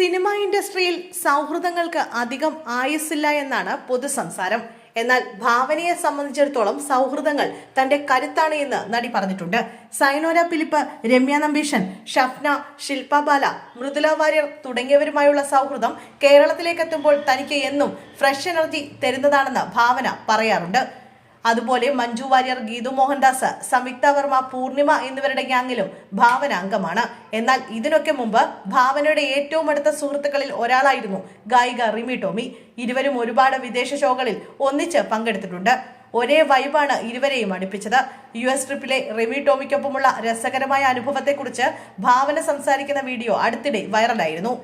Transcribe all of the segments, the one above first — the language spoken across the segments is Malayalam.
സിനിമ ഇൻഡസ്ട്രിയിൽ സൗഹൃദങ്ങൾക്ക് അധികം ആയുസ്സില്ല എന്നാണ് പൊതുസംസാരം. എന്നാൽ ഭാവനയെ സംബന്ധിച്ചിടത്തോളം സൗഹൃദങ്ങൾ തന്റെ കരുത്താണ് എന്ന് നടി പറഞ്ഞിട്ടുണ്ട്. സൈനോര ഫിലിപ്പ് രമ്യ നമ്പീഷൻ ഷഫ്ന ശില്പ ബാല മൃദുല വാര്യർ തുടങ്ങിയവരുമായുള്ള സൗഹൃദം കേരളത്തിലേക്ക് എത്തുമ്പോൾ തനിക്ക് എന്നും ഫ്രഷ് എനർജി തരുന്നതാണെന്ന് ഭാവന പറയാറുണ്ട്. അതുപോലെ മഞ്ജു വാര്യർ ഗീതു മോഹൻദാസ് സംയുക്ത വർമ്മ പൂർണിമ എന്നിവരുടെ ഗ്യാങ്ങിലും ഭാവന അംഗമാണ്. എന്നാൽ ഇതിനൊക്കെ മുമ്പ് ഭാവനയുടെ ഏറ്റവും അടുത്ത സുഹൃത്തുക്കളിൽ ഒരാളായിരുന്നു ഗായിക റിമി ടോമി. ഇരുവരും ഒരുപാട് വിദേശ ഷോകളിൽ ഒന്നിച്ച് പങ്കെടുത്തിട്ടുണ്ട്. ഒരേ വൈബാണ് ഇരുവരെയും അടുപ്പിച്ചത്. യു എസ് ട്രിപ്പിലെ റിമി ടോമിക്കൊപ്പമുള്ള രസകരമായ അനുഭവത്തെക്കുറിച്ച് ഭാവന സംസാരിക്കുന്ന വീഡിയോ അടുത്തിടെ വൈറലായിരുന്നു.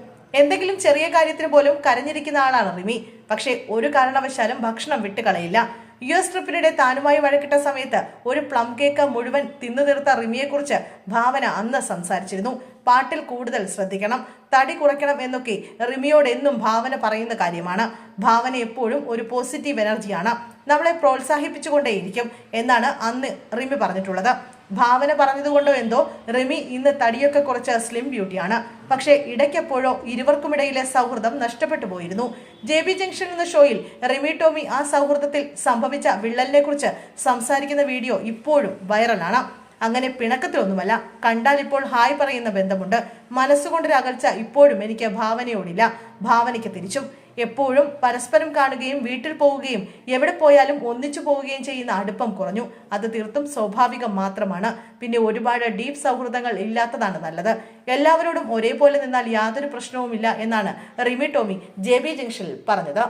എന്തെങ്കിലും ചെറിയ കാര്യത്തിന് പോലും കരഞ്ഞിരിക്കുന്ന ആളാണ് റിമി. പക്ഷേ ഒരു കാരണവശാലും ഭക്ഷണം വിട്ടുകളയില്ല. യു എസ് ട്രിപ്പിനിടെ താനുമായി വഴക്കിട്ട സമയത്ത് ഒരു പ്ലം കേക്ക് മുഴുവൻ തിന്നു തീർത്ത റിമിയെക്കുറിച്ച് ഭാവന അന്ന് സംസാരിച്ചിരുന്നു. പാട്ടിൽ കൂടുതൽ ശ്രദ്ധിക്കണം തടി കുറയ്ക്കണം എന്നൊക്കെ റിമിയോട് എന്നും ഭാവന പറയുന്ന കാര്യമാണ്. ഭാവന എപ്പോഴും ഒരു പോസിറ്റീവ് എനർജിയാണ് നമ്മളെ പ്രോത്സാഹിപ്പിച്ചുകൊണ്ടേയിരിക്കും എന്നാണ് അന്ന് റിമി പറഞ്ഞിട്ടുള്ളത്. ഭാവന പറഞ്ഞതുകൊണ്ടോ എന്തോ റിമി ഇന്ന് തടിയൊക്കെ കുറച്ച് സ്ലിം ബ്യൂട്ടിയാണ് പക്ഷേ ഇടയ്ക്കെപ്പോഴോ ഇരുവർക്കുമിടയിലെ സൗഹൃദം നഷ്ടപ്പെട്ടു പോയിരുന്നു. ജെ ബി ജംഗ്ഷൻ എന്ന ഷോയിൽ റിമി ടോമി ആ സൗഹൃദത്തിൽ സംഭവിച്ച വിള്ളലിനെക്കുറിച്ച് സംസാരിക്കുന്ന വീഡിയോ ഇപ്പോഴും വൈറലാണ് അങ്ങനെ പിണക്കത്തിലൊന്നുമല്ല. കണ്ടാൽ ഇപ്പോൾ ഹായ് പറയുന്ന ബന്ധമുണ്ട്. മനസ്സുകൊണ്ടൊരു അകൽച്ച ഇപ്പോഴും എനിക്ക് ഭാവനയോടില്ല. ഭാവനയ്ക്ക് തിരിച്ചും. എപ്പോഴും പരസ്പരം കാണുകയും വീട്ടിൽ പോവുകയും എവിടെ പോയാലും ഒന്നിച്ചു പോവുകയും ചെയ്യുന്ന അടുപ്പം കുറഞ്ഞു. അത് തീർത്തും സ്വാഭാവികം മാത്രമാണ്. പിന്നെ ഒരുപാട് ഡീപ് സൗഹൃദങ്ങൾ ഇല്ലാത്തതാണ് നല്ലത്. എല്ലാവരോടും ഒരേപോലെ നിന്നാൽ യാതൊരു പ്രശ്നവുമില്ല എന്നാണ് റിമി ടോമി ജെ ബി ജംഗ്ഷനിൽ പറഞ്ഞത്.